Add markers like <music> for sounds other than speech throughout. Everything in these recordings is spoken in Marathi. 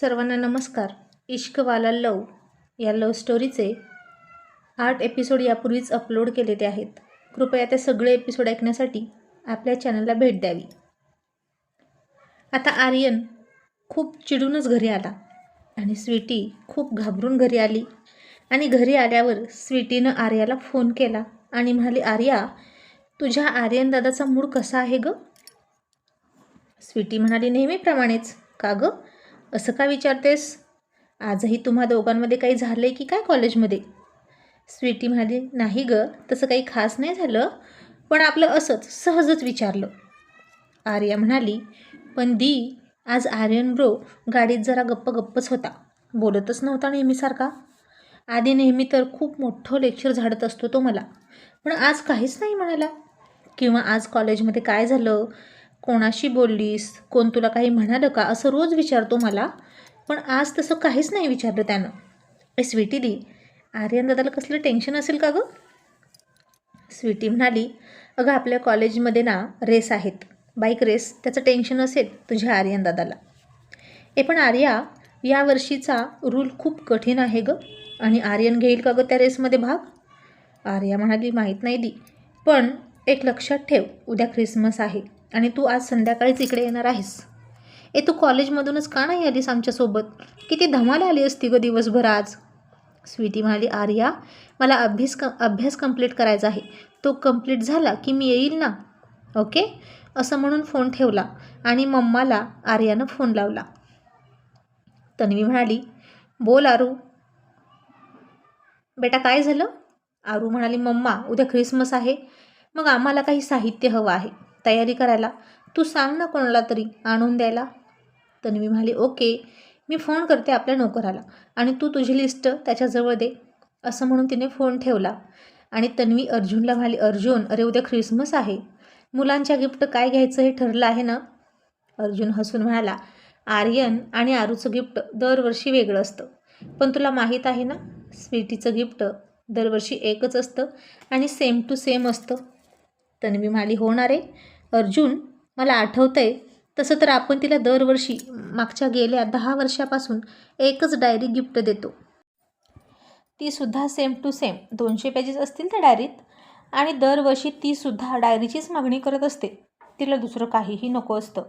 सर्वांना नमस्कार. इश्कवाला लव या लव स्टोरीचे आठ एपिसोड यापूर्वीच अपलोड केलेले आहेत. कृपया ते सगळे एपिसोड ऐकण्यासाठी आपल्या चॅनलला भेट द्यावी. आता आर्यन खूप चिडूनच घरी आला आणि स्वीटी खूप घाबरून घरी आली आणि घरी आल्यावर स्वीटीनं आर्याला फोन केला आणि म्हणाली आर्या तुझ्या आर्यन दादाचा मूड कसा आहे गं? स्वीटी म्हणाली नेहमीप्रमाणेच. का गं? असं का विचारतेस? आजही तुम्हा दोघांमध्ये काही झालं आहे की काय कॉलेजमध्ये? स्वीटी म्हणाली नाही गं तसं काही खास नाही झालं पण आपलं असंच सहजच विचारलं. आर्या म्हणाली पण दी आज आर्यन ब्रो गाडीत जरा गप्प गप्पच होता. बोलतच नव्हता नेहमीसारखा. आधी नेहमी तर खूप मोठं लेक्चर झाडत असतो तो मला पण आज काहीच नाही म्हणाला. किंवा आज कॉलेजमध्ये काय झालं? कोणाशी बोललीस? कोण तुला काही म्हणालं का? असं रोज विचारतो मला. पण आज तसं काहीच नाही विचारलं त्यानं. ए स्वीटी दी आर्यन दादाला कसलं टेन्शन असेल का गं? स्वीटी म्हणाली अगं आपल्या कॉलेजमध्ये ना रेस आहेत. बाईक रेस त्याचं टेन्शन असेल तुझ्या आर्यन दादाला. ए पण आर्या या वर्षीचा रूल खूप कठीण आहे गं. आणि आर्यन घेईल का गं त्या रेसमध्ये भाग? आर्या म्हणाली माहीत नाही दी. पण एक लक्षात ठेव उद्या ख्रिसमस आहे. आणि तू आज संध्याकाळीच इकडे येणार आहेस. ए तू कॉलेजमधूनच का नाही आलीस आमच्यासोबत? किती धमाला आली असती गं दिवसभर आज. स्वीटी म्हणाली आर्या मला अभ्यास क अभ्यास कंप्लीट करायचा आहे. तो कंप्लीट झाला की मी येईल ना? ओके? असं म्हणून फोन ठेवला आणि मम्माला आर्यानं फोन लावला. तन्वी म्हणाली बोल आरू. बेटा काय झालं? आरू म्हणाली मम्मा उद्या ख्रिसमस आहे. मग आम्हाला काही साहित्य हवं आहे. तयारी करायला? तू सांग ना कोणाला तरी आणून द्यायला. तन्वी म्हणाली ओके मी फोन करते आपल्या नोकराला आणि तू तुझी लिस्ट त्याच्याजवळ दे असं म्हणून तिने फोन ठेवला. आणि तन्वी अर्जुनला म्हणाली अर्जुन अरे उद्या ख्रिसमस आहे. मुलांच्या गिफ्ट काय घ्यायचं हे ठरलं आहे ना? अर्जुन हसून म्हणाला आर्यन आणि आरूचं गिफ्ट दरवर्षी वेगळं असतं. पण तुला माहीत आहे ना स्वीटीचं गिफ्ट दरवर्षी एकच असतं आणि सेम टू सेम असतं. तन्वी म्हणाली होणार आहे अर्जुन मला आठवतं आहे तसं तर आपण तिला दरवर्षी मागच्या गेल्या दहा वर्षापासून एकच डायरी गिफ्ट देतो. तीसुद्धा सेम टू सेम दोनशे पेजेस असतील त्या डायरीत आणि दरवर्षी तीसुद्धा डायरीचीच मागणी करत असते. तिला दुसरं काहीही नको असतं.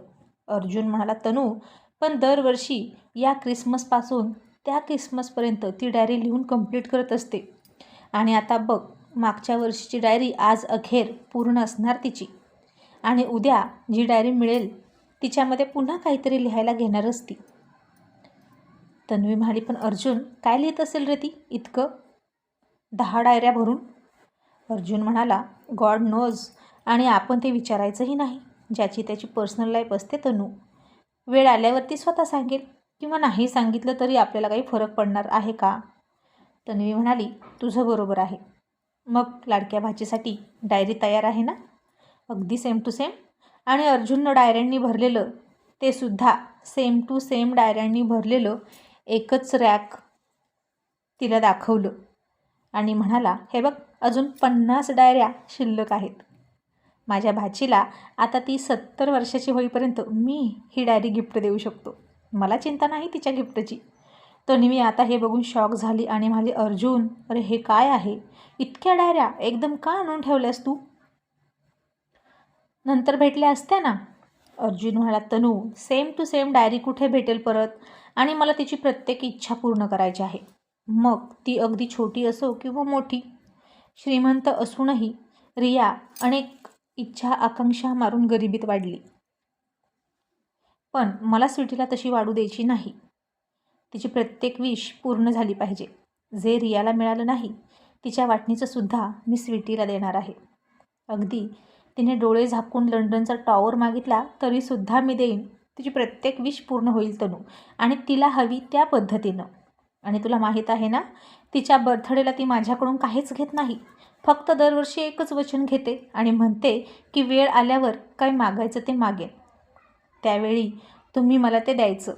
अर्जुन म्हणाला तनू पण दरवर्षी या क्रिसमसपासून त्या क्रिसमसपर्यंत ती डायरी लिहून कंप्लीट करत असते. आणि आता बघ मागच्या वर्षीची डायरी आज अखेर पूर्ण असणार तिची. आणि उद्या जी डायरी मिळेल तिच्यामध्ये पुन्हा काहीतरी लिहायला घेणार असती. तन्वी म्हणाली पण अर्जुन काय लिहित असेल रे ती? इतकं? दहा डायऱ्या भरून. अर्जुन म्हणाला गॉड नोज आणि आपण ते विचारायचंही नाही ज्याची त्याची पर्सनल लाईफ असते तनू. वेळ आल्यावरती स्वतः सांगेल किंवा नाही सांगितलं तरी आपल्याला काही फरक पडणार आहे का? तन्वी म्हणाली तुझं बरोबर आहे. मग लाडक्या भाचीसाठी डायरी तयार आहे ना? अगदी सेम टू सेम आणि अर्जुननं डायऱ्यांनी भरलेलं ते सुद्धा सेम टू सेम डायऱ्यांनी भरलेलं एकच रॅक तिला दाखवलं. आणि म्हणाला हे बघ अजून पन्नास डायऱ्या शिल्लक आहेत. माझ्या भाचीला आता ती सत्तर वर्षाची होईपर्यंत मी ही डायरी गिफ्ट देऊ शकतो. मला चिंता नाही तिच्या गिफ्टची तन्वी आता हे बघून शॉक झाली आणि म्हणाली अर्जुन अरे हे काय आहे? इतक्या डायऱ्या एकदम का आणून ठेवल्यास तू? नंतर भेटल्या असत्या ना? अर्जुन म्हणाला Tanu same to same diary कुठे भेटेल परत? आणि मला तिची प्रत्येक इच्छा पूर्ण करायची आहे. मग ती अगदी छोटी असो किंवा मोठी. श्रीमंत असूनही रिया अनेक इच्छा आकांक्षा मारून गरिबीत वाढली. पण मला स्वीटीला तशी वाढू द्यायची नाही. तिची प्रत्येक विश पूर्ण झाली पाहिजे. जे रियाला मिळालं नाही तिच्या वाटणीचं सुद्धा मी स्वीटीला देणार आहे. अगदी तिने डोळे झाकून लंडनचा टॉवर मागितला तरीसुद्धा मी देईन. तिची प्रत्येक विश पूर्ण होईल तनू. आणि तिला हवी त्या पद्धतीनं. आणि तुला माहीत आहे ना तिच्या बर्थडेला ती माझ्याकडून काहीच घेत नाही. फक्त दरवर्षी एकच वचन घेते आणि म्हणते की वेळ आल्यावर काय मागायचं ते मागेन. त्यावेळी तुम्ही मला ते द्यायचं.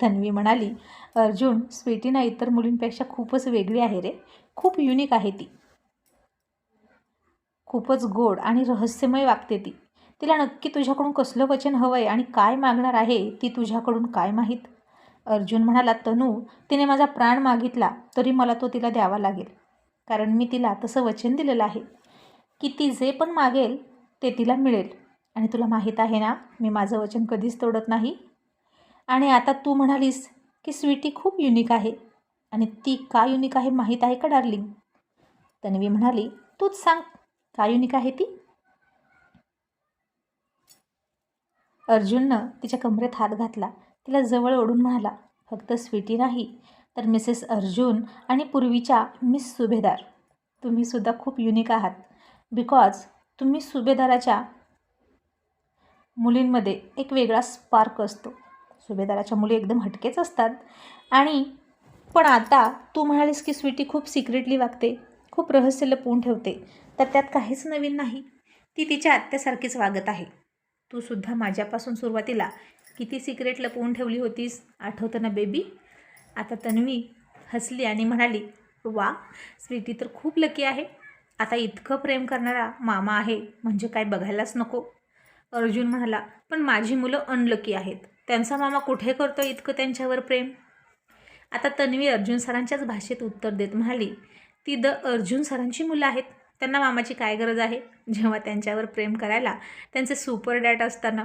तन्वी म्हणाली अर्जुन स्वीटीना इतर मुलींपेक्षा खूपच वेगळी आहे रे. खूप युनिक आहे ती. खूपच गोड आणि रहस्यमय वागते ती. तिला नक्की तुझ्याकडून कसलं वचन हवं आहे आणि काय मागणार आहे ती तुझ्याकडून काय माहीत? अर्जुन म्हणाला तनू तिने माझा प्राण मागितला तरी मला तो तिला द्यावा लागेल. कारण मी तिला तसं वचन दिलेलं आहे. की ती जे पण मागेल ते तिला मिळेल. आणि तुला माहीत आहे ना मी माझं वचन कधीच तोडत नाही. आणि आता तू म्हणालीस की स्वीटी खूप युनिक आहे. आणि ती का युनिक आहे माहीत आहे का डार्लिंग तन्वी म्हणाली तूच सांग काय युनिक आहे ती? अर्जुननं तिच्या कमरेत हात घातला. तिला जवळ ओढून म्हणाला फक्त स्वीटी नाही तर मिसेस अर्जुन आणि पूर्वीच्या मिस सुभेदार. तुम्हीसुद्धा खूप युनिक आहात. बिकॉज तुम्ही सुभेदाराच्या मुलींमध्ये एक वेगळा स्पार्क असतो. सुभेदाराच्या मुली एकदम हटकेच असतात. आणि पण आता तू म्हणालीस की स्वीटी खूप सिक्रेटली वागते खूप रहस्य लपवून ठेवते. तर त्यात काहीच नवीन नाही. ती तिच्या आत्यासारखीच वागत आहे. तू सुद्धा माझ्यापासून सुरुवातीला किती सिक्रेट लपवून ठेवली होतीस आठवतं ना बेबी? आता तन्वी हसली आणि म्हणाली वा स्वीटी तर खूप लकी आहे. आता इतकं प्रेम करणारा मामा आहे म्हणजे काय बघायलाच नको. अर्जुन म्हणाला पण माझी मुलं अनलकी आहेत. त्यांचा मामा कुठे करतो इतकं त्यांच्यावर प्रेम? आता तन्वी अर्जुन सरांच्याच भाषेत उत्तर देत म्हणाली ती द अर्जुन सरांची मुलं आहेत. त्यांना मामाची काय गरज आहे? जेव्हा त्यांच्यावर प्रेम करायला त्यांचे सुपर डॅट असताना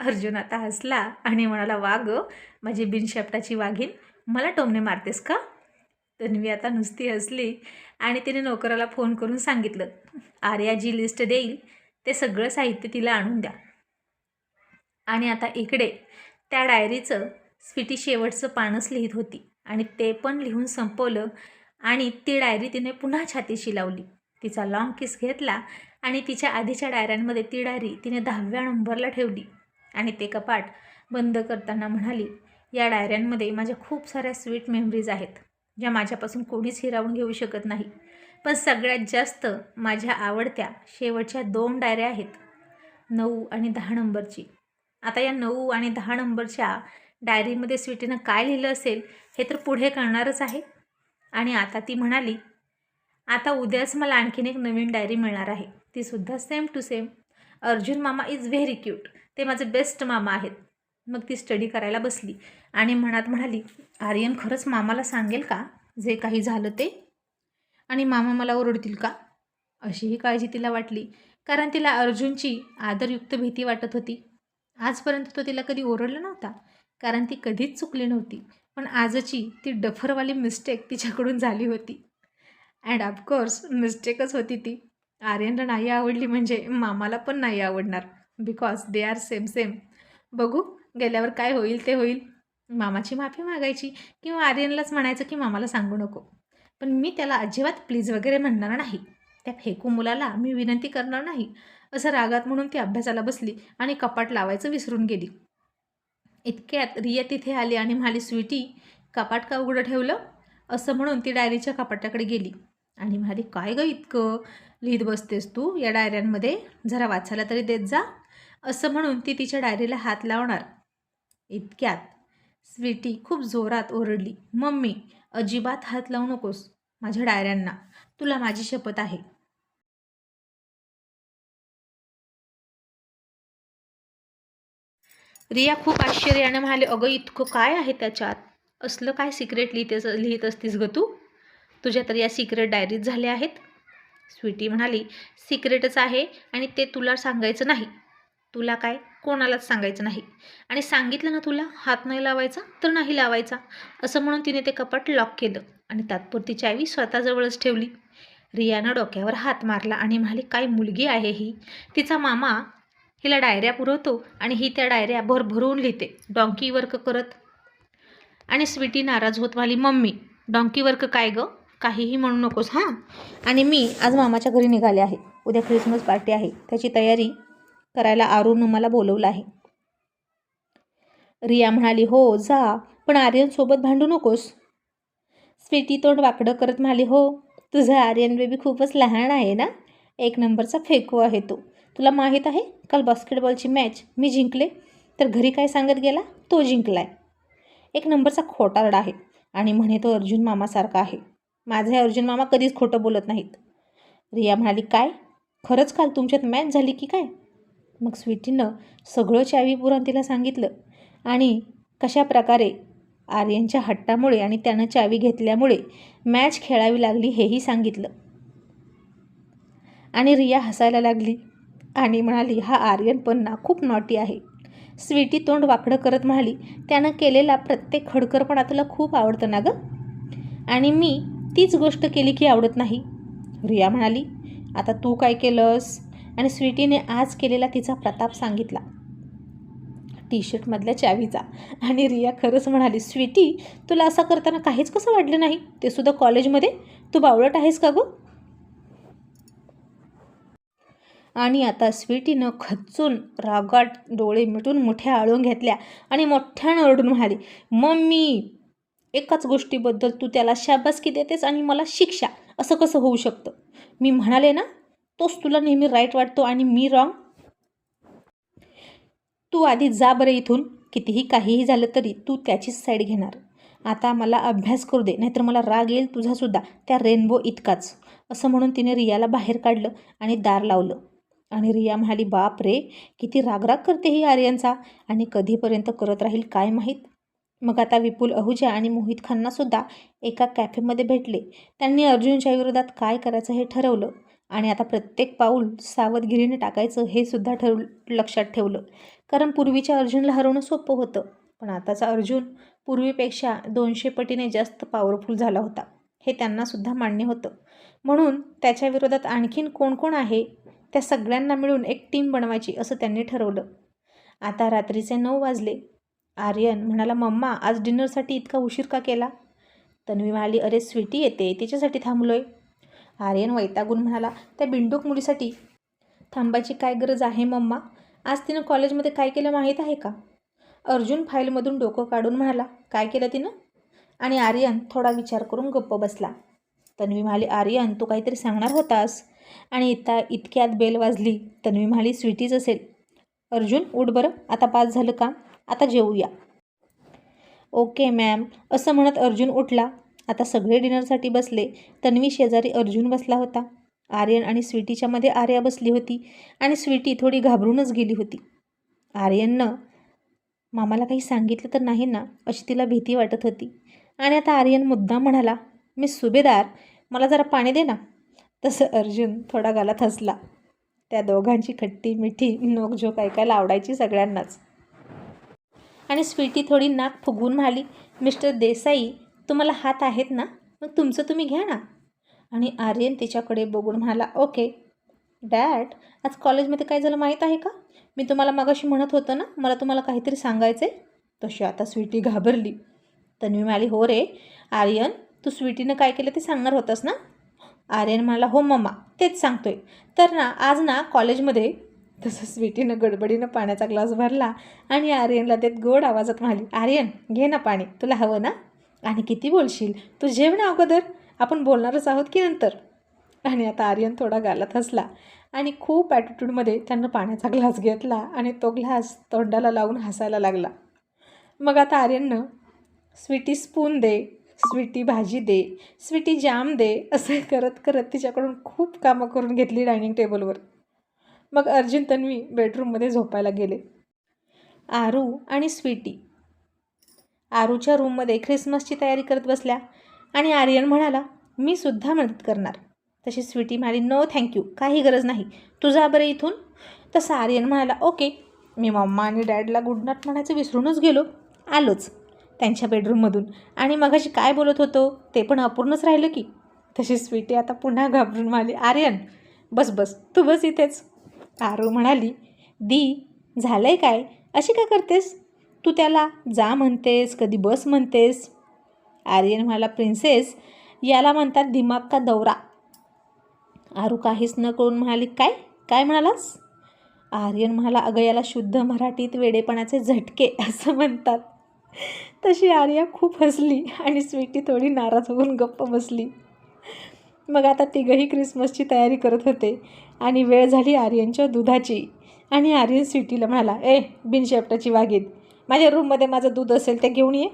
अर्जुन आता हसला आणि म्हणाला वा ग माझी बिनशेपटाची वाघीन मला टोमणे मारतेस का? तन्वी आता नुसती हसली आणि तिने नोकराला फोन करून सांगितलं आर्या जी लिस्ट देईल ते सगळं साहित्य तिला आणून द्या. आणि आता इकडे त्या डायरीचं स्वीटी शेवटचं पानच लिहित होती आणि ते पण लिहून संपवलं आणि ती डायरी तिने पुन्हा छातीशी लावली. तिचा लाँग किस घेतला आणि तिच्या आधीच्या डायऱ्यांमध्ये ती डायरी तिने दहाव्या नंबरला ठेवली. आणि ते कपाट बंद करताना म्हणाली या डायऱ्यांमध्ये माझ्या खूप साऱ्या स्वीट मेमरीज आहेत ज्या माझ्यापासून कोणीच हिरावून घेऊ शकत नाही. पण सगळ्यात जास्त माझ्या आवडत्या शेवटच्या दोन डायऱ्या आहेत नऊ आणि दहा नंबरची. आता या नऊ आणि दहा नंबरच्या डायरीमध्ये स्वीटीनं काय लिहिलं असेल हे तर पुढे कळणारच आहे. आणि आता ती म्हणाली आता उद्याच मला आणखीन एक नवीन डायरी मिळणार आहे. तीसुद्धा सेम टू सेम अर्जुन मामा इज व्हेरी क्यूट ते माझे बेस्ट मामा आहेत. मग ती स्टडी करायला बसली. आणि मनात म्हणाली आर्यन खरंच मामाला सांगेल का? जे काही झालं ते? आणि मामा मला ओरडतील का? अशीही काळजी तिला वाटली. कारण तिला अर्जुनची आदरयुक्त भीती वाटत होती. आजपर्यंत तो तिला कधी ओरडला नव्हता. कारण ती कधीच चुकली नव्हती. पण आजची ती डफरवाली मिस्टेक तिच्याकडून झाली होती. अँड ऑफकोर्स मिस्टेकच होती ती. आर्यनला नाही आवडली म्हणजे मामाला पण नाही आवडणार. Because they are same same बघू गेल्यावर काय होईल ते होईल. मामाची माफी मागायची किंवा आर्यनलाच म्हणायचं की मामाला सांगू नको. पण मी त्याला अजिबात प्लीज वगैरे म्हणणार नाही. त्या फेकू मुलाला मी विनंती करणार नाही. असं रागात म्हणून ती अभ्यासाला बसली आणि कपाट लावायचं विसरून गेली. इतक्यात रिया तिथे आली आणि म्हणाली स्वीटी कपाट का उघडं ठेवलं? असं म्हणून ती डायरीच्या कपाटाकडे गेली. आणि म्हणाली काय गं इतकं? लिहित बसतेस तू? या डायऱ्यांमध्ये जरा वाचायला तरी देत जा. असं म्हणून ती तिच्या डायरीला हात लावणार. इतक्यात स्वीटी खूप जोरात ओरडली मम्मी अजिबात हात लावू नकोस माझ्या डायऱ्यांना. तुला माझी शपथ आहे. रिया खूप आश्चर्याने म्हणाले अगं इतकं काय आहे त्याच्यात? असलं काय सिक्रेट लिहितेस लिहित असतीस ग तू? तुझ्या तर या सिक्रेट डायरीत झाल्या आहेत. स्वीटी म्हणाली सिक्रेटच आहे आणि ते तुला सांगायचं नाही. तुला काय? कोणालाच सांगायचं नाही. आणि सांगितलं ना तुला हात नाही लावायचा तर नाही लावायचा. असं म्हणून तिने ते कपाट लॉक केलं आणि तात्पुरती चावी स्वतःजवळच ठेवली. रियानं डोक्यावर हात मारला आणि म्हणाली काय मुलगी आहे ही? तिचा मामा हिला डायऱ्या पुरवतो आणि ही त्या डायऱ्या भरभरून लिहिते. डॉंकी वर्क करत. आणि स्वीटी नाराज होत म्हणाली मम्मी डॉंकी वर्क काय गं? काहीही म्हणू नकोस हां? आणि मी आज मामाच्या घरी निघाले आहे. उद्या ख्रिसमस पार्टी आहे. त्याची तयारी करायला आरून मला बोलवलं आहे. रिया म्हणाली हो जा पण आर्यनसोबत भांडू नकोस. स्वीटी तोंड वाकडं करत म्हणाली हो तुझा आर्यन बेबी खूपच लहान आहे ना? एक नंबरचा फेकू आहे तो. तुला माहीत आहे काल बास्केटबॉलची मॅच मी जिंकले तर घरी काय सांगत गेला? तो जिंकलाय. एक नंबरचा खोटारडा आहे. आणि म्हणे तो अर्जुन मामासारखा आहे. माझे अर्जुन मामा कधीच खोटं बोलत नाहीत. रिया म्हणाली काय? खरंच काल तुमच्यात मॅच झाली की काय? मग स्वीटीनं सगळं चावी पुरण तिला सांगितलं आणि कशा प्रकारे आर्यनच्या हट्टामुळे आणि त्यानं चावी घेतल्यामुळे मॅच खेळावी लागली हेही सांगितलं. आणि रिया हसायला लागली आणि म्हणाली हा आर्यन पण ना खूप नॉटी आहे. स्वीटी तोंड वाकडं करत म्हणाली त्यानं केलेला प्रत्येक खडकरपणा तुला खूप आवडतं ना गं? आणि मी तीच गोष्ट केली की आवडत नाही. रिया म्हणाली आता तू काय केलंस? आणि स्वीटीने आज केलेला तिचा प्रताप सांगितला. टी शर्टमधल्या चावीचा. आणि रिया खरंच म्हणाली स्वीटी तुला असं करताना काहीच कसं वाटलं नाही? ते सुद्धा कॉलेजमध्ये? तू बावळट आहेस का गं? आणि आता स्वीटीनं खचून रागाट डोळे मिटून मोठ्या आळून घेतल्या आणि मोठ्यानं ओरडून म्हणाली मम्मी एकाच गोष्टीबद्दल तू त्याला शाबासकी देतेस आणि मला शिक्षा. असं कसं होऊ शकतं? मी म्हणाले ना तोच तुला नेहमी राईट वाटतो आणि मी रॉंग तू आधी जा बरं इथून. कितीही काहीही झालं तरी तू त्याचीच साईड घेणार. आता मला अभ्यास करू दे नाहीतर मला राग येईल तुझासुद्धा त्या रेनबो इतकाच. असं म्हणून तिने रियाला बाहेर काढलं आणि दार लावलं. आणि रिया म्हणाली बाप रे किती रागराग करते ही आर्यांचा आणि कधीपर्यंत करत राहील काय माहीत? मग आता विपुल अहुजा आणि मोहित खन्नासुद्धा एका कॅफेमध्ये भेटले. त्यांनी अर्जुनच्या विरोधात काय करायचं हे ठरवलं आणि आता प्रत्येक पाऊल सावधगिरीने टाकायचं हे सुद्धा ठरव लक्षात ठेवलं. कारण पूर्वीच्या अर्जुनला हरवणं सोपं होतं पण आताचा अर्जुन पूर्वीपेक्षा दोनशे पटीने जास्त पॉवरफुल झाला होता हे त्यांनासुद्धा मान्य होतं. म्हणून त्याच्या विरोधात आणखीन कोण कोण आहे त्या सगळ्यांना मिळून एक टीम बनवायची असं त्यांनी ठरवलं. आता रात्रीचे नऊ वाजले आर्यन म्हणाला मम्मा आज डिनरसाठी इतका उशीर का केला? तन्वी म्हणाली अरे स्वीटी येते तिच्यासाठी थांबलोय. आर्यन वैतागून म्हणाला त्या बिंडूक मुलीसाठी थांबायची काय गरज आहे मम्मा? आज तिनं कॉलेजमध्ये काय केलं माहीत आहे का? अर्जुन फाईलमधून डोकं काढून म्हणाला काय केलं तिनं? आणि आर्यन थोडा विचार करून गप्प बसला. तन्वी म्हणाली आर्यन तू काहीतरी सांगणार होतास? आणि इता इतक्यात बेल वाजली. तन्वी म्हणाली स्वीटीच असेल. अर्जुन उठ बरं आता पास झालं का आता जेवूया. Okay ma'am. असं म्हणत अर्जुन उठला. आता सगळे डिनरसाठी बसले. तन्वी शेजारी अर्जुन बसला होता. आर्यन आणि स्वीटीच्यामध्ये आर्या बसली होती आणि स्वीटी थोडी घाबरूनच गेली होती. आर्यननं मामाला काही सांगितलं तर नाही ना? अशी तिला भीती वाटत होती. आणि आता आर्यन मुद्दा म्हणाला मी सुभेदार मला जरा पाणी दे ना. तसं अर्जुन थोडा गालात हसला. त्या दोघांची खट्टी मिठी नोकझोक ऐकायला आवडायची सगळ्यांनाच. आणि स्वीटी थोडी नाक फुगवून म्हणाली मिस्टर देसाई तुम्हाला हात आहेत ना? मग तुमचं तुम्ही घ्या ना. आणि आर्यन तिच्याकडे बघून म्हणाला ओके. डॅड आज कॉलेजमध्ये काय झालं माहीत आहे का? मी तुम्हाला मगाशी म्हणत होतं ना मला तुम्हाला काहीतरी सांगायचं आहे तशी आता स्वीटी घाबरली. तन्वी म्हणाली हो रे आर्यन तू स्वीटीनं काय केलं ते सांगणार होतास ना? आर्यन म्हणाला हो मम्मा तेच सांगतोय. तर ना आज ना कॉलेजमध्ये तसं स्वीटीनं गडबडीनं पाण्याचा ग्लास भरला आणि आर्यनला देत गोड आवाजात म्हणाली आर्यन घे ना पाणी तुला हवं ना? आणि किती बोलशील? तू जेव ना अगोदर? आपण बोलणारच आहोत की नंतर? आणि आता आर्यन थोडा गालात हसला आणि खूप ॲटिट्यूडमध्ये त्यानं पाण्याचा ग्लास घेतला आणि तो ग्लास तोंडाला लावून हसायला लागला. मग आता आर्यननं स्वीटी स्पून दे स्वीटी भाजी दे स्वीटी जाम दे असं करत करत तिच्याकडून खूप कामं करून घेतली डायनिंग टेबलवर. मग अर्जुन तन्वी बेडरूममध्ये झोपायला गेले. आरू आणि स्वीटी. आरूच्या रूममध्ये ख्रिसमसची तयारी करत बसल्या आणि आर्यन म्हणाला मी सुद्धा मदत करणार. तशी स्वीटी म्हणाली नो थँक्यू काही गरज नाही. तुझा बरं इथून. तसं आर्यन म्हणाला ओके मी मम्मा आणि डॅडला गुड नाईट म्हणायचं विसरूनच गेलो. आलोच. त्यांच्या बेडरूममधून आणि मगाशी काय बोलत होतो? ते पण अपूर्णच राहिलं की. तशी स्वीटी आता पुन्हा घाबरून म्हणाली आर्यन बस बस. तू बस इथेच. आरू म्हणाली दी झालं आहे काय? अशी काय करतेस? तू त्याला जा म्हणतेस कधी बस म्हणतेस. आर्यन म्हणाला प्रिन्सेस याला म्हणतात दिमाग का दौरा. आरू काहीच न कळून म्हणाली काय? काय म्हणालास? आर्यन म्हणाला अगं याला शुद्ध मराठीत वेडेपणाचे झटके <laughs> असं म्हणतात. तशी आर्या खूप हसली आणि स्वीटी थोडी नाराज होऊन गप्प बसली. मग आता तिघंही क्रिसमसची तयारी करत होते. आणि वेळ झाली आर्यनच्या दुधाची. आणि आर्यन स्वीटीला म्हणाला ए बिनशेपटाची वागीत माझ्या रूममध्ये माझं दूध असेल ते घेऊन ये.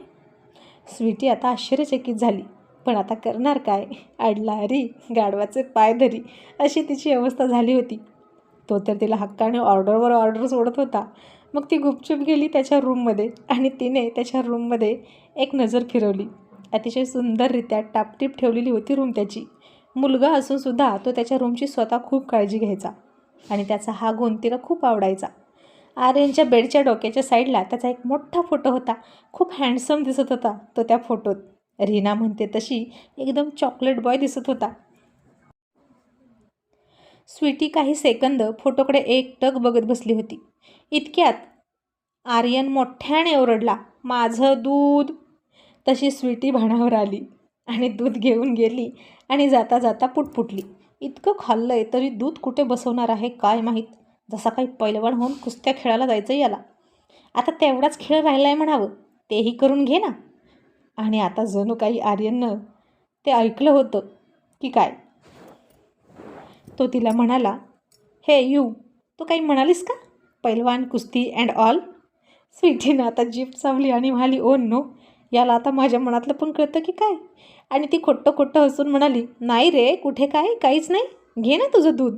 स्वीटी आता आश्चर्यचकित झाली. पण आता करणार काय? अडला अरी गाढवाचे पाय धरी अशी तिची अवस्था झाली होती. तो तर तिला हक्काने ऑर्डरवर ऑर्डर सोडत होता. मग ती गुपचूप गेली त्याच्या रूममध्ये आणि तिने त्याच्या रूममध्ये एक नजर फिरवली. अतिशय सुंदररित्या टापटीप ठेवलेली होती रूम त्याची. मुलगा असूनसुद्धा तो त्याच्या रूमची स्वतः खूप काळजी घ्यायचा आणि त्याचा हा गुण तिला खूप आवडायचा. आर्यनच्या बेडच्या डोक्याच्या साईडला त्याचा एक मोठा फोटो होता. खूप हँडसम दिसत होता तो त्या फोटोत रीना म्हणते तशी एकदम चॉकलेट बॉय दिसत होता. स्वीटी काही सेकंद फोटोकडे एकटक बघत बसली होती. इतक्यात आर्यन मोठ्याने ओरडला माझं दूध. तशी स्वीटी भाणावर आली आणि दूध घेऊन गेली आणि जाता जाता पुटपुटली. इतकं खाल्लं आहे तरी दूध कुठे बसवणार आहे काय माहीत? जसा काही पैलवान होऊन कुस्त्या खेळायला जायचं याला. आता तेवढाच खेळ राहिला आहे म्हणावं. तेही करून घे ना. आणि आता जणू काही आर्यननं ते ऐकलं होतं की काय? तो तिला म्हणाला हे यू तू काही म्हणालीस का? पैलवान कुस्ती अँड ऑल स्वीटीनं आता जीप चावली आणि म्हणाली ओ नो याला आता माझ्या मनातलं पण कळतं की काय? आणि ती खोट्टं खोट्टं हसून म्हणाली नाही रे कुठे काय? काहीच नाही. घे ना तुझं दूध.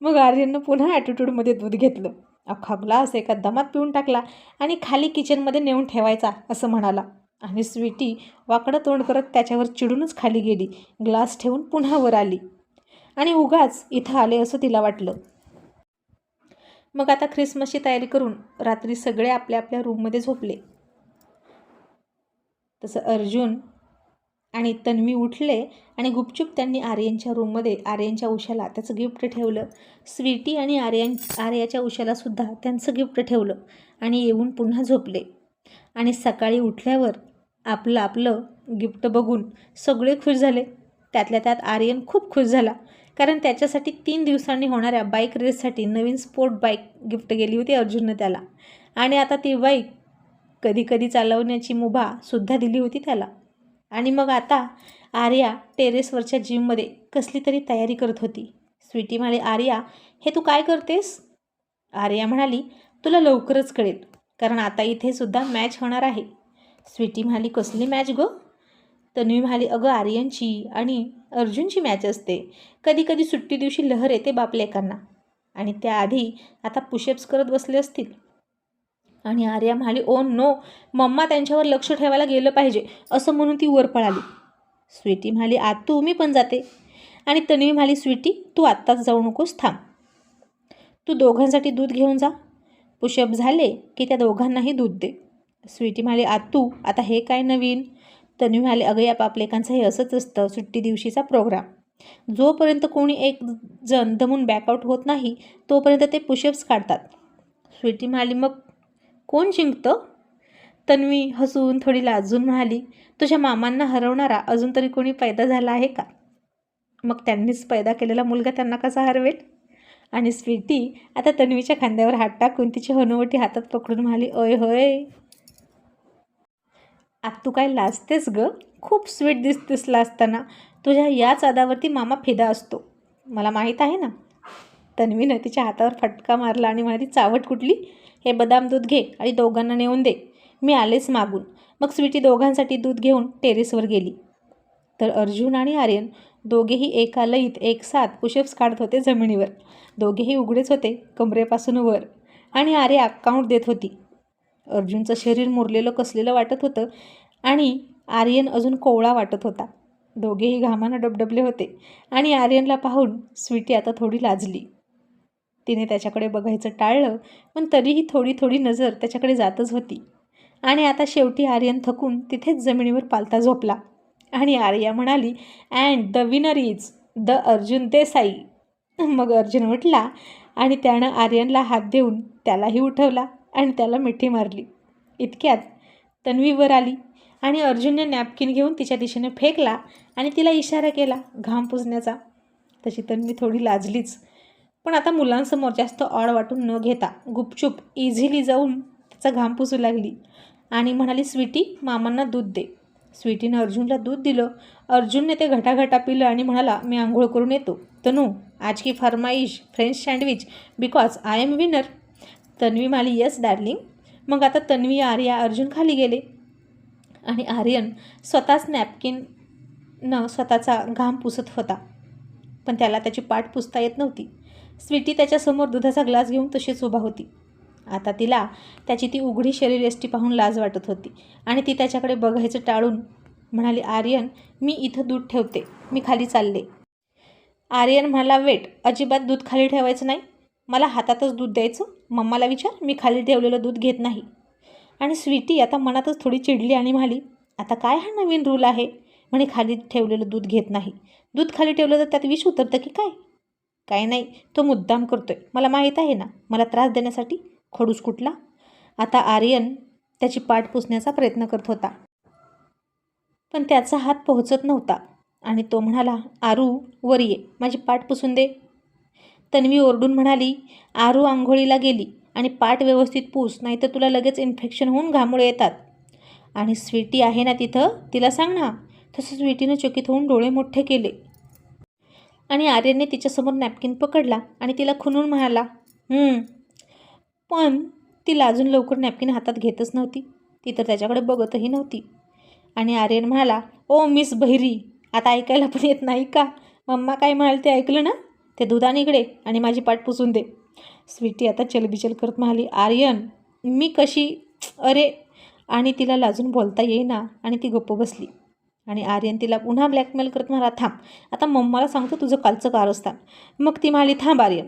मग आर्यननं पुन्हा ॲटिट्यूडमध्ये दूध घेतलं. अख्खा ग्लास एका दमात पिऊन टाकला आणि खाली किचनमध्ये नेऊन ठेवायचा असं म्हणाला. आणि स्वीटी वाकडं तोंड करत त्याच्यावर चिडूनच खाली गेली. ग्लास ठेवून पुन्हा वर आली. आणि उगाच इथं आले असं तिला वाटलं. मग आता ख्रिसमसची तयारी करून रात्री सगळे आपल्या आपल्या रूममध्ये झोपले. तसं अर्जुन आणि तन्वी उठले आणि गुपचूप त्यांनी आर्यनच्या रूममध्ये आर्यनच्या उशाला त्याचं गिफ्ट ठेवलं. स्वीटी आणि आर्यन आर्याच्या उशालासुद्धा त्यांचं गिफ्ट ठेवलं आणि येऊन पुन्हा झोपले. आणि सकाळी उठल्यावर आपलं आपलं गिफ्ट बघून सगळे खुश झाले. त्यातल्या त्यात आर्यन खूप खुश झाला कारण त्याच्यासाठी तीन दिवसांनी होणाऱ्या बाईक रेससाठी नवीन स्पोर्ट बाईक गिफ्ट गेली होती अर्जुननं त्याला. आणि आता ती बाईक कधी कधी चालवण्याची मुभा सुद्धा दिली होती त्याला. आणि मग आता आर्या टेरेसवरच्या जिममध्ये कसली तरी तयारी करत होती. स्वीटी म्हणाली आर्या हे तू काय करतेस? आर्या म्हणाली तुला लवकरच कळेल कारण आता इथे सुद्धा मॅच होणार आहे. स्वीटी म्हणाली कसली मॅच गं? तन्वी म्हणाली अगं आर्यनची आणि अर्जुनची मॅच असते. कधी कधी सुट्टी दिवशी लहर येते बापलेकांना. आणि त्याआधी आता पुशअप्स करत बसले असतील. आणि आर्या म्हणाली ओ नो मम्मा त्यांच्यावर लक्ष ठेवायला गेलं पाहिजे असं म्हणून ती वर पळाली. स्वीटी म्हणाली आतू मी पण जाते. आणि तन्वी म्हणाली स्वीटी तू आत्ताच जाऊ नकोस थांब. तू दोघांसाठी दूध घेऊन जा. पुशअप झाले की त्या दोघांनाही दूध दे. स्वीटी म्हणाली आतू आता हे काय नवीन? तन्वी म्हणाले अगं या पापलेकांचं हे असंच असतं सुट्टी दिवशीचा प्रोग्राम. जोपर्यंत कोणी एक जण दमून बॅकआउट होत नाही तोपर्यंत ते पुशअप्स काढतात. स्वीटी म्हणाली मग कोण जिंकतं? तन्वी हसून थोडी लाजून म्हणाली तुझ्या मामांना हरवणारा अजून तरी कोणी पैदा झाला आहे का? मग त्यांनीच पैदा केलेला मुलगा त्यांना कसा हरवेल? आणि स्वीटी आता तन्वीच्या खांद्यावर हात टाकून तिची हनुवटी हातात पकडून म्हणाली अय होय. आत तू काय लाजतेस ग? खूप स्वीट दिसतेस लाजताना. तुझ्या याच आदावरती मामा फिदा असतो. मला माहीत आहे ना? तन्वीनं तिच्या हातावर फटका मारला आणि म्हणाली चावट कुठली? हे बदाम दूध घे आणि दोघांना नेऊन दे. मी आलेच मागून. मग स्वीटी दोघांसाठी दूध घेऊन टेरेसवर गेली. तर अर्जुन आणि आर्यन दोघेही एका लईत एक साथ पुशअप्स काढत होते जमिनीवर. दोघेही उघडेच होते कमरेपासून वर आणि आर्या अकाउंट देत होती. अर्जुनचं शरीर मुरलेलं कसलेलं वाटत होतं आणि आर्यन अजून कोवळा वाटत होता. दोघेही घामानं डबडबले होते आणि आर्यनला पाहून स्वीटी आता थोडी लाजली. तिने त्याच्याकडे बघायचं टाळलं पण तरीही थोडी थोडी नजर त्याच्याकडे जातच होती. आणि आता शेवटी आर्यन थकून तिथेच जमिनीवर पालता झोपला. आणि आर्या म्हणाली and the winner is the Arjun Desai मग अर्जुन उठला आणि त्यानं आर्यनला हात देऊन त्यालाही उठवला आणि त्याला मिठी मारली. इतक्यात तन्वीवर आली आणि अर्जुनने नॅपकिन घेऊन तिच्या दिशेने फेकला आणि तिला इशारा केला घाम पुजण्याचा तशी तन्वी थोडी लाजलीच. पण आता मुलांसमोर जास्त ऑड वाटून न घेता गुपचूप इझिली जाऊन त्याचा घाम पुसू लागली. आणि म्हणाली स्वीटी मामांना दूध दे. स्वीटीनं अर्जुनला दूध दिलं. अर्जुनने ते घटाघटा पिलं आणि म्हणाला मी आंघोळ करून येतो. तनू आज की फरमाईश French sandwich because I am winner. Tanvi म्हणाली येस डार्लिंग. मग आता तन्वी आर्या अर्जुन खाली गेले. आणि आर्यन स्वतःच नॅपकिननं स्वतःचा घाम पुसत होता. पण त्याला त्याची पाठ पुसता येत नव्हती. स्वीटी त्याच्यासमोर दुधाचा ग्लास घेऊन तशीच उभा होती. आता तिला त्याची ती उघडी शरीर एसटी पाहून लाज वाटत होती आणि ती त्याच्याकडे बघायचं टाळून म्हणाली आर्यन मी इथं दूध ठेवते. मी खाली चालले. आर्यन म्हणाला वेट. अजिबात दूध खाली ठेवायचं नाही. मला हातातच दूध द्यायचं. मम्माला विचार मी खाली ठेवलेलं दूध घेत नाही. आणि स्वीटी आता मनातच थोडी चिडली आणि म्हणाली आता काय हा नवीन रूल आहे? म्हणे खाली ठेवलेलं दूध घेत नाही. दूध खाली ठेवलं तर त्यात विष उतरतं की काय? काय नाही तो मुद्दाम करतोय. मला माहीत आहे ना मला त्रास देण्यासाठी खडूस कुठला? आता आर्यन त्याची पाठ पुसण्याचा प्रयत्न करत होता. पण त्याचा हात पोहोचत नव्हता आणि तो म्हणाला आरू वर ये माझी पाठ पुसून दे. तन्वी ओरडून म्हणाली आरू आंघोळीला गेली आणि पाठ व्यवस्थित पूस नाहीतर तुला लगेच इन्फेक्शन होऊन घामोळे येतात. आणि स्वीटी आहे ना तिथं? तिला सांग ना. तसं स्वीटीनं चकित होऊन डोळे मोठे केले. आणि आर्यनने तिच्यासमोर नॅपकिन पकडला आणि तिला खुनून म्हणाला पण ती लाजून लवकर नॅपकिन हातात घेतच नव्हती. ती तर त्याच्याकडे बघतही नव्हती. आणि आर्यन म्हणाला ओ मिस बहिरी आता ऐकायला पण येत नाही का? मम्मा काय म्हणाल ते ऐकलं ना? ते दुधान इकडे आणि माझी पाठ पुसून दे. स्वीटी आता चलबिचल करत म्हणाली आर्यन मी कशी अरे. आणि तिला लाजून बोलता येईना आणि ती गप्प बसली. आणि आर्यन तिला पुन्हा ब्लॅकमेल करत म्हणाला थांब आता मम्माला सांगतो तुझं कालचं कारस्थान मग ती म्हणाली थांब आर्यन.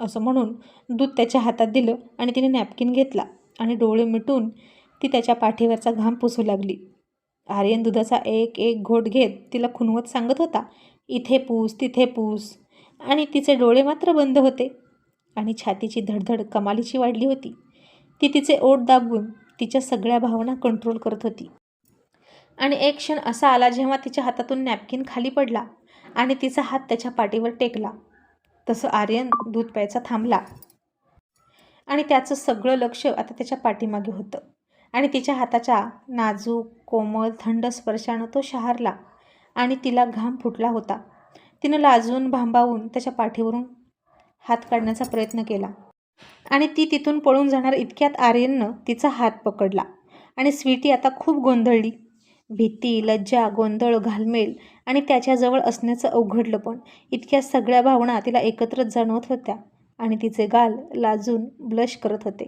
असं म्हणून दूध त्याच्या हातात दिलं आणि तिने नॅपकिन घेतला आणि डोळे मिटून ती त्याच्या पाठीवरचा घाम पुसू लागली. आर्यन दुधाचा एक एक घोट घेत तिला खुनवत सांगत होता इथे पूस तिथे पूस. आणि तिचे डोळे मात्र बंद होते आणि छातीची धडधड कमालीची वाढली होती. ती तिचे ओट दाबून तिच्या सगळ्या भावना कंट्रोल करत होती. आणि एक क्षण असा आला जेव्हा तिच्या हातातून नॅपकिन खाली पडला आणि तिचा हात त्याच्या पाठीवर टेकला. तसं आर्यन दूध प्यायचा थांबला. आणि त्याचं सगळं लक्ष आता त्याच्या पाठीमागे होतं. आणि तिच्या हाताच्या नाजूक कोमल थंड स्पर्शानं तो शहारला आणि तिला घाम फुटला होता. तिनं लाजून भांबावून त्याच्या पाठीवरून हात काढण्याचा प्रयत्न केला. आणि ती तिथून पळून जाणार इतक्यात आर्यननं तिचा हात पकडला. आणि स्वीटी आता खूप गोंधळली. भीती लज्जा गोंधळ घालमेल आणि त्याच्याजवळ असण्याचं अवघडलं पण. इतक्या सगळ्या भावना तिला एकत्रच जाणवत होत्या आणि तिचे गाल लाजून ब्लश करत होते.